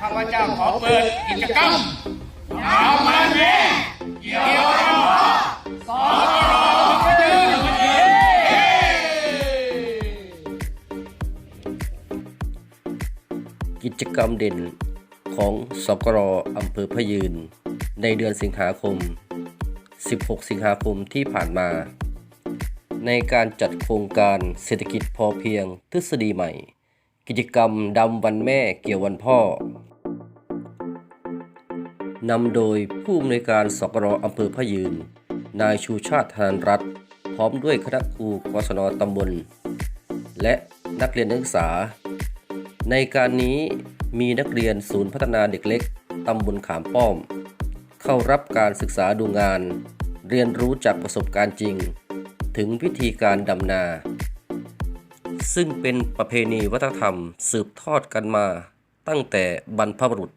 ข้าพเจ้าขอเปิดกิจกรรมตามมันแม่เกี่ยวกับสอรพยืนวันนี้กิจกรรมเด่นของสกรอำเภอพยืน ในเดือนสิงหาคม 16 สิงหาคมที่ผ่านมา ในการจัดโครงการเศรษฐกิจพอเพียงทฤษฎีใหม่ กิจกรรมดำวันแม่เกี่ยววันพ่อนำโดยผู้อำนวยการสกรอำเภอพะยืน นายชูชาติธนรัตพร้อมด้วยคณะครูกศนตำบล และนักเรียนนักศึกษา ในการนี้มีนักเรียนศูนย์พัฒนาเด็กเล็กตำบลขามป้อม เข้ารับการศึกษาดูงาน เรียนรู้จากประสบการณ์จริง ถึงวิธีการดำนา ซึ่งเป็นประเพณีวัฒนธรรม สืบทอดกันมาตั้งแต่บรรพบุรุษ